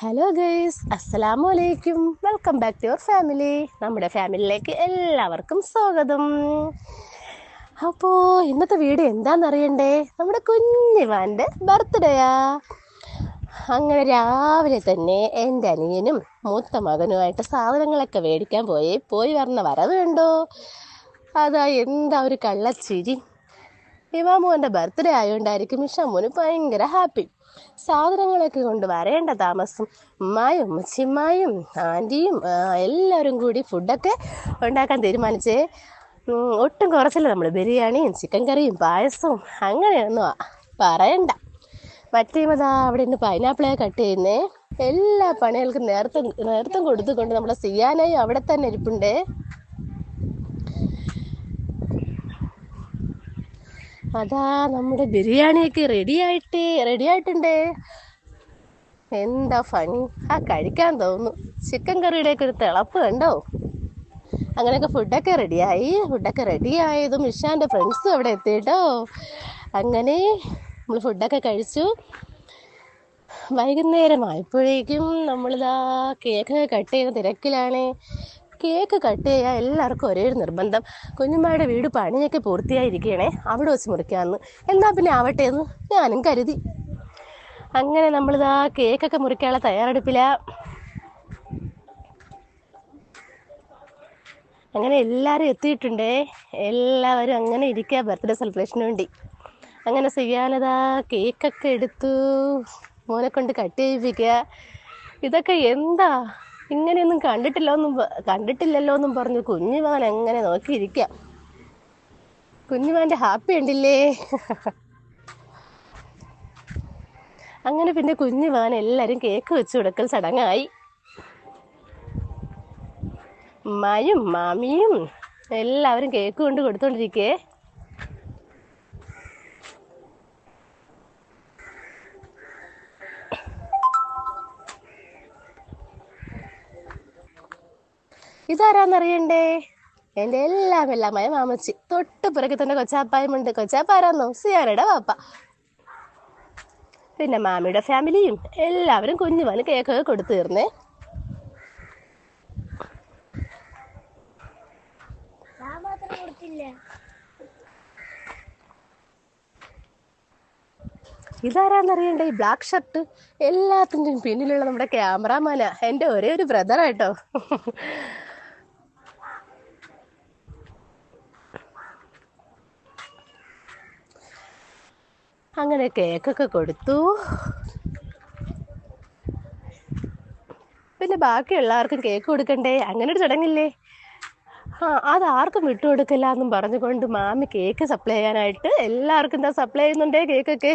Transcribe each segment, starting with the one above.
Hello guys അസ്സലാമു അലൈക്കും welcome back to your family നമ്മുടെ ഫാമിലിയിലേക്ക് എല്ലാവർക്കും സ്വാഗതം. അപ്പോൾ ഇന്നത്തെ വീഡിയോ എന്താണെന്നറിയണ്ടേ നമ്മുടെ കുഞ്ഞിവാന്റെ ബർത്ത്ഡേയാ അങ്ങനെ രാവിലെ തന്നെ എന്റെ അനിയനും മൂത്ത മകനുമായിട്ട് സാധനങ്ങളൊക്കെ മേടിക്കാൻ പോയി. പോയി വരണ വരവ് കണ്ടോ? അതാ എന്താ ഒരു കള്ളച്ചിരി. ഇവാമോന്റെ ബർത്ത്ഡേ ആയതുകൊണ്ടായിരിക്കും ഇഷാമോന് ഭയങ്കര ഹാപ്പി സാധനങ്ങളൊക്കെ കൊണ്ട് വരേണ്ട താമസം. ഉമ്മായും ഉമ്മച്ചിമ്മായും ആന്റിയും എല്ലാവരും കൂടി ഫുഡൊക്കെ ഉണ്ടാക്കാൻ തീരുമാനിച്ചേ. ഒട്ടും കുറച്ചില്ല. നമ്മൾ ബിരിയാണിയും ചിക്കൻ കറിയും പായസവും അങ്ങനെയൊന്നും പറയണ്ട. മറ്റേമതാ അവിടെ നിന്ന് പൈനാപ്പിളെ കട്ട് ചെയ്യുന്നേ. എല്ലാ പണികൾക്കും നേരത്തെ നേരത്തും കൊടുത്തുകൊണ്ട് നമ്മൾ സിയാനായി അവിടെ തന്നെ ഇരിപ്പുണ്ടേ. അതാ നമ്മുടെ ബിരിയാണിയൊക്കെ റെഡി ആയിട്ട് റെഡി ആയിട്ടുണ്ടേ. എന്താ ഫണി ആ കഴിക്കാൻ തോന്നുന്നു. ചിക്കൻ കറിയുടെയൊക്കെ ഒരു തിളപ്പ് കണ്ടോ? അങ്ങനെയൊക്കെ ഫുഡൊക്കെ റെഡിയായി ഫുഡൊക്കെ റെഡി ആയതും ഇഷാന്റെ ഫ്രണ്ട്സും അവിടെ എത്തിയിട്ടോ അങ്ങനെ നമ്മൾ ഫുഡൊക്കെ കഴിച്ചു. വൈകുന്നേരം ആയപ്പോഴേക്കും നമ്മളിതാ കേക്ക് കട്ട് ചെയ്യുന്ന തിരക്കിലാണ്. കേക്ക് കട്ട് ചെയ്യാൻ എല്ലാവർക്കും ഒരേ ഒരു നിർബന്ധം. കുഞ്ഞുമ്മയുടെ വീട് പണിയൊക്കെ പൂർത്തിയായിരിക്കണേ. അവിടെ വെച്ച് മുറിക്കാമെന്ന് എന്നാൽ പിന്നെ ആവട്ടെ എന്ന് ഞാനും കരുതി. അങ്ങനെ നമ്മളിതാ കേക്കൊക്കെ മുറിക്കാനുള്ള തയ്യാറെടുപ്പില്ല അങ്ങനെ എല്ലാവരും എത്തിയിട്ടുണ്ടേ. എല്ലാവരും അങ്ങനെ ഇരിക്കുക ബർത്ത്ഡേ സെലിബ്രേഷന് വേണ്ടി. അങ്ങനെ ചെയ്യാനതാ കേക്കൊക്കെ എടുത്തു. മോനെ കൊണ്ട് കട്ട് ചെയ്യിപ്പിക്കുക ഇതൊക്കെ എന്താ? ഇങ്ങനെയൊന്നും കണ്ടിട്ടില്ല എന്നും പ- കണ്ടിട്ടില്ലല്ലോ എന്നും പറഞ്ഞു കുഞ്ഞുമകൻ എങ്ങനെ നോക്കിയിരിക്കാം? കുഞ്ഞുമകന്റെ ഹാപ്പി ഉണ്ടില്ലേ? അങ്ങനെ പിന്നെ കുഞ്ഞുമകൻ എല്ലാവരും കേക്ക് വെച്ച് കൊടുക്കൽ ചടങ്ങായി. ഉമ്മായും മാമിയും എല്ലാവരും കേക്ക് കൊണ്ട് കൊടുത്തോണ്ടിരിക്കേ. ഇതാരാന്നറിയണ്ടേ? എന്റെ എല്ലാം എല്ലാമായ മാമച്ചി. തൊട്ട് പിറകെ തന്നെ കൊച്ചാപ്പായുമുണ്ട്. കൊച്ചാപ്പാരാന്നോ? സിയാരയുടെ പാപ്പ പിന്നെ മാമിയുടെ ഫാമിലിയും എല്ലാവരും കുഞ്ഞുമാന് കേക്കൊക്കെ കൊടുത്തു തീർന്നേ. ഇതാരാന്നറിയണ്ടേ? ഈ ബ്ലാക്ക് ഷർട്ട് എല്ലാത്തിന്റെയും പിന്നിലുള്ള നമ്മുടെ ക്യാമറാമാനാ എന്റെ ഒരേ ഒരു ബ്രദറായിട്ടോ അങ്ങനെ കേക്കൊക്കെ കൊടുത്തു. പിന്നെ ബാക്കി എല്ലാവർക്കും കേക്ക് കൊടുക്കണ്ടേ? അങ്ങനെ ഒരു ചടങ്ങില്ലേ? ആ അത് ആർക്കും വിട്ടുകൊടുക്കില്ല എന്നും പറഞ്ഞുകൊണ്ട് മാമി കേക്ക് സപ്ലൈ ചെയ്യാനായിട്ട് എല്ലാവർക്കും എന്താ സപ്ലൈ ചെയ്യുന്നുണ്ടേ കേക്കൊക്കെ.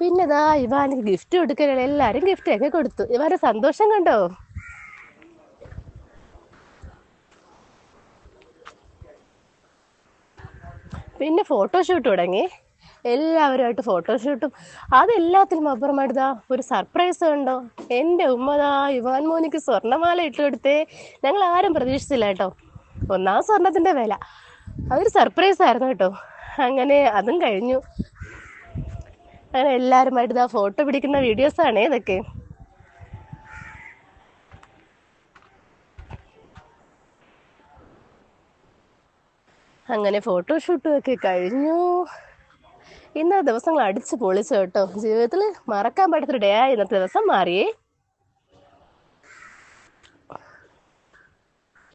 പിന്നെ ദാ ഇവാന് ഗിഫ്റ്റ് കൊടുക്കലാണ് എല്ലാവരും ഗിഫ്റ്റ് ഒക്കെ കൊടുത്തു. ഇവാന്റെ സന്തോഷം കണ്ടോ? പിന്നെ ഫോട്ടോഷൂട്ട് തുടങ്ങി. എല്ലാവരുമായിട്ട് ഫോട്ടോഷൂട്ടും അതെല്ലാത്തിനും അപ്പുറമായിട്ട് ദാ ഒരു സർപ്രൈസ് ഉണ്ടോ എന്റെ ഉമ്മതാ ഇവാൻ മോനിക്ക് സ്വർണമാല ഇട്ട് കൊടുത്തേ. ഞങ്ങൾ ആരും പ്രതീക്ഷിച്ചില്ല കേട്ടോ. ഒന്നാം സ്വർണത്തിന്റെ വില. അതൊരു സർപ്രൈസ് ആയിരുന്നു കേട്ടോ. അങ്ങനെ അതും കഴിഞ്ഞു. അങ്ങനെ എല്ലാവരുമായിട്ട് ഇതാ ഫോട്ടോ പിടിക്കുന്ന വീഡിയോസാണേ ഇതൊക്കെ. അങ്ങനെ ഫോട്ടോഷൂട്ടും ഒക്കെ കഴിഞ്ഞു. ഇന്നത്തെ ദിവസങ്ങൾ അടിച്ച് പൊളിച്ചു കേട്ടോ. ജീവിതത്തിൽ മറക്കാൻ പറ്റാത്തൊരു ഡേ ആയി ഇന്നത്തെ ദിവസം മാറിയേ.